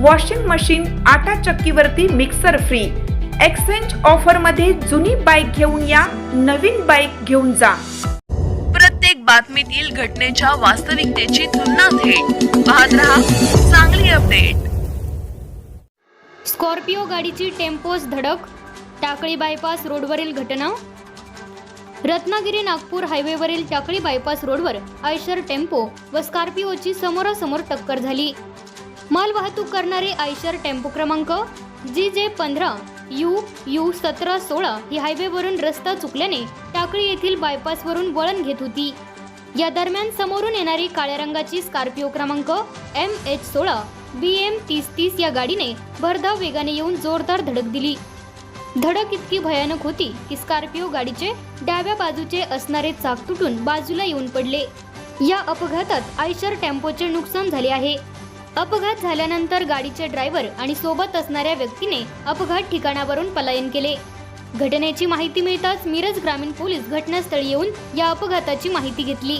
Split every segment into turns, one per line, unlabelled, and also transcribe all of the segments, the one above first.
Washing machine आटा चक्कीवरती mixer free exchange ऑफरमध्ये जुनी बाईक घेऊन या नवीन बाईक घेऊन जा.
प्रत्येक बातमीतील घटनेच्या वास्तविकतेची तुलना थेट. पाहत रहा चांगली अपडेट
स्कॉर्पिओ गाडीची टेम्पोस धडक टाकळी बायपास रोडवरील घटना. रत्नागिरी नागपूर हायवेवरील टाकळी बायपास रोडवर आयशर टेम्पो व स्कॉर्पिओची समोरासमोर टक्कर झाली. मालवाहतूक करणारे आयशर टेम्पो क्रमांक जी जे पंधरा यू यू सतरा सोळा ही हायवेवरून रस्ता चुकल्याने टाकळी येथील बायपासवरून वळण घेत होती. या दरम्यान समोरून येणारी काळ्या रंगाची स्कॉर्पिओ क्रमांक एम एच सोळा बी एम तीस तीस या गाडीने भरधाव वेगाने येऊन जोरदार धडक दिली. धडक इतकी भयानक होती की स्कॉर्पिओ गाडीचे डाव्या बाजूचे असणारे चाक तुटून बाजूला येऊन पडले. या अपघातात आयशर टेम्पोचे नुकसान झाले आहे. अपघात झाल्यानंतर गाडीचे ड्रायव्हर आणि सोबत असणाऱ्या व्यक्तीने अपघात ठिकाणावरून पलायन केले. घटनेची माहिती मिळताच मिरज ग्रामीण पोलीस घटनास्थळी येऊन या अपघाताची माहिती घेतली.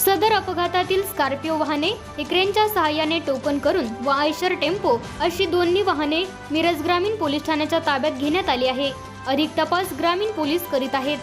सदर अपघातातील स्कॉर्पिओ वाहने हे क्रेनच्या सहाय्याने टोकन करून व आयशर टेम्पो अशी दोन्ही वाहने मिरज ग्रामीण पोलीस ठाण्याच्या ताब्यात घेण्यात आली आहे. अधिक तपास ग्रामीण पोलीस करीत आहेत.